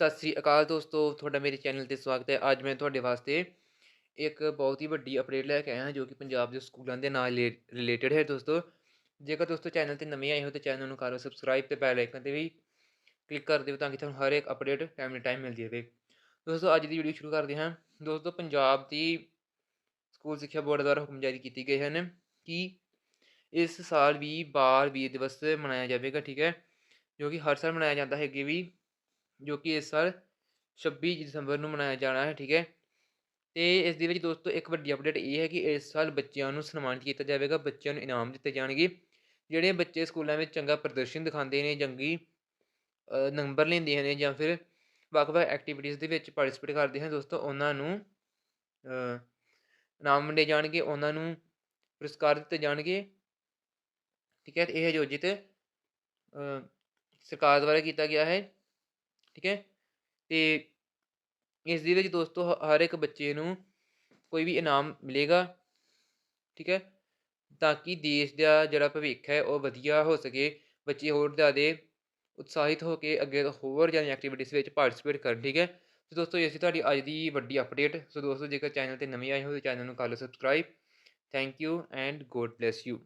ਸਤਿ ਸ੍ਰੀ ਅਕਾਲ ਦੋਸਤੋ, ਤੁਹਾਡਾ ਮੇਰੇ ਚੈਨਲ ਤੇ ਸਵਾਗਤ ਹੈ। ਅੱਜ ਮੈਂ ਤੁਹਾਡੇ ਵਾਸਤੇ ਇੱਕ ਬਹੁਤ ਹੀ ਵੱਡੀ ਅਪਡੇਟ ਲੈ ਕੇ ਆਇਆ ਹਾਂ, ਜੋ ਕਿ ਪੰਜਾਬ ਦੇ ਸਕੂਲਾਂ ਦੇ ਨਾਲ ਰਿਲੇਟਡ ਹੈ ਦੋਸਤੋ। ਜੇਕਰ ਦੋਸਤੋ ਚੈਨਲ ਤੇ ਨਵੇਂ ਆਏ ਹੋ, ਤਾਂ ਚੈਨਲ ਨੂੰ ਕਰੋ ਸਬਸਕ੍ਰਾਈਬ ਤੇ ਬੈਲ ਆਈਕਨ ਤੇ ਵੀ ਕਲਿੱਕ ਕਰ ਦਿਓ, ਤਾਂ ਕਿ ਤੁਹਾਨੂੰ ਹਰ ਇੱਕ ਅਪਡੇਟ ਟਾਈਮ ਟੂ ਟਾਈਮ ਮਿਲਦੀ ਰਹੇ। ਦੋਸਤੋ, ਅੱਜ ਦੀ ਵੀਡੀਓ ਸ਼ੁਰੂ ਕਰਦੇ ਹਾਂ। ਦੋਸਤੋ, ਪੰਜਾਬ ਦੀ ਸਕੂਲ ਸਿੱਖਿਆ ਬੋਰਡ ਦੁਆਰਾ ਹੁਕਮ ਜਾਰੀ ਕੀਤੇ ਗਏ ਹਨ ਕਿ ਇਸ ਸਾਲ ਵੀ ਬਾਲ ਵੀਰ ਦਿਵਸ ਮਨਾਇਆ ਜਾਵੇਗਾ, ਠੀਕ ਹੈ? ਜੋ ਕਿ ਹਰ ਸਾਲ ਮਨਾਇਆ ਜਾਂਦਾ ਹੈ, ਅੱਗੇ ਵੀ ਜੋ ਕਿ ਇਸ ਸਾਲ 26 ਦਸੰਬਰ ਨੂੰ ਮਨਾਇਆ ਜਾਣਾ ਹੈ, ਠੀਕ ਹੈ। ਤੇ ਇਸ ਦੇ ਵਿੱਚ ਦੋਸਤੋ, ਇੱਕ ਵੱਡੀ ਅਪਡੇਟ ਇਹ ਹੈ ਕਿ ਇਸ ਸਾਲ ਬੱਚਿਆਂ ਨੂੰ ਸਨਮਾਨਿਤ ਕੀਤਾ ਜਾਵੇਗਾ, ਬੱਚਿਆਂ ਨੂੰ ਇਨਾਮ ਦਿੱਤੇ ਜਾਣਗੇ। ਜਿਹੜੇ ਬੱਚੇ ਸਕੂਲਾਂ ਵਿੱਚ ਚੰਗਾ ਪ੍ਰਦਰਸ਼ਨ ਦਿਖਾਉਂਦੇ ਨੇ, ਜੰਗੀ ਨੰਬਰ ਲੈਂਦੇ ਨੇ ਜਾਂ ਫਿਰ ਵੱਖ-ਵੱਖ ਐਕਟੀਵਿਟੀਜ਼ ਦੇ ਵਿੱਚ ਪਾਰਟਿਸਿਪੇਟ ਕਰਦੇ ਹਨ, ਦੋਸਤੋ, ਉਹਨਾਂ ਨੂੰ ਇਨਾਮ ਵੰਡੇ ਜਾਣਗੇ, ਉਹਨਾਂ ਨੂੰ ਪੁਰਸਕਾਰ ਦਿੱਤੇ ਜਾਣਗੇ। ਠੀਕ ਹੈ ਇਹ ਆਯੋਜਿਤ ਸਰਕਾਰ ਦੁਆਰਾ ਕੀਤਾ ਗਿਆ ਹੈ। ਠੀਕ ਹੈ? ਤੇ ਇਸ ਦੇ ਵਿੱਚ ਦੋਸਤੋ ਹਰ ਇੱਕ ਬੱਚੇ ਨੂੰ ਕੋਈ ਵੀ ਇਨਾਮ ਮਿਲੇਗਾ, ਠੀਕ ਹੈ? ਤਾਂ ਕਿ ਦੇਸ਼ ਦਾ ਜਿਹੜਾ ਭਵਿੱਖ ਹੈ, ਉਹ ਵਧੀਆ ਹੋ ਸਕੇ। ਬੱਚੇ ਹੋਰ ਜ਼ਿਆਦਾ ਉਤਸ਼ਾਹਿਤ ਹੋ ਕੇ ਅੱਗੇ ਤੋਂ ਹੋਰ ਜ਼ਿਆਦਾ ਐਕਟੀਵਿਟੀਜ਼ ਵਿੱਚ ਪਾਰਟਿਸਿਪੇਟ ਕਰਨ, ਠੀਕ ਹੈ? ਸੋ ਦੋਸਤੋ, ਇਹ ਸੀ ਤੁਹਾਡੀ ਅੱਜ ਦੀ ਵੱਡੀ ਅਪਡੇਟ ਸੋ ਦੋਸਤੋ, ਜੇਕਰ ਚੈਨਲ ਤੇ ਨਵੇਂ ਆਏ ਹੋ ਤਾਂ ਚੈਨਲ ਨੂੰ ਕਰ ਲਓ subscribe thank you and God bless you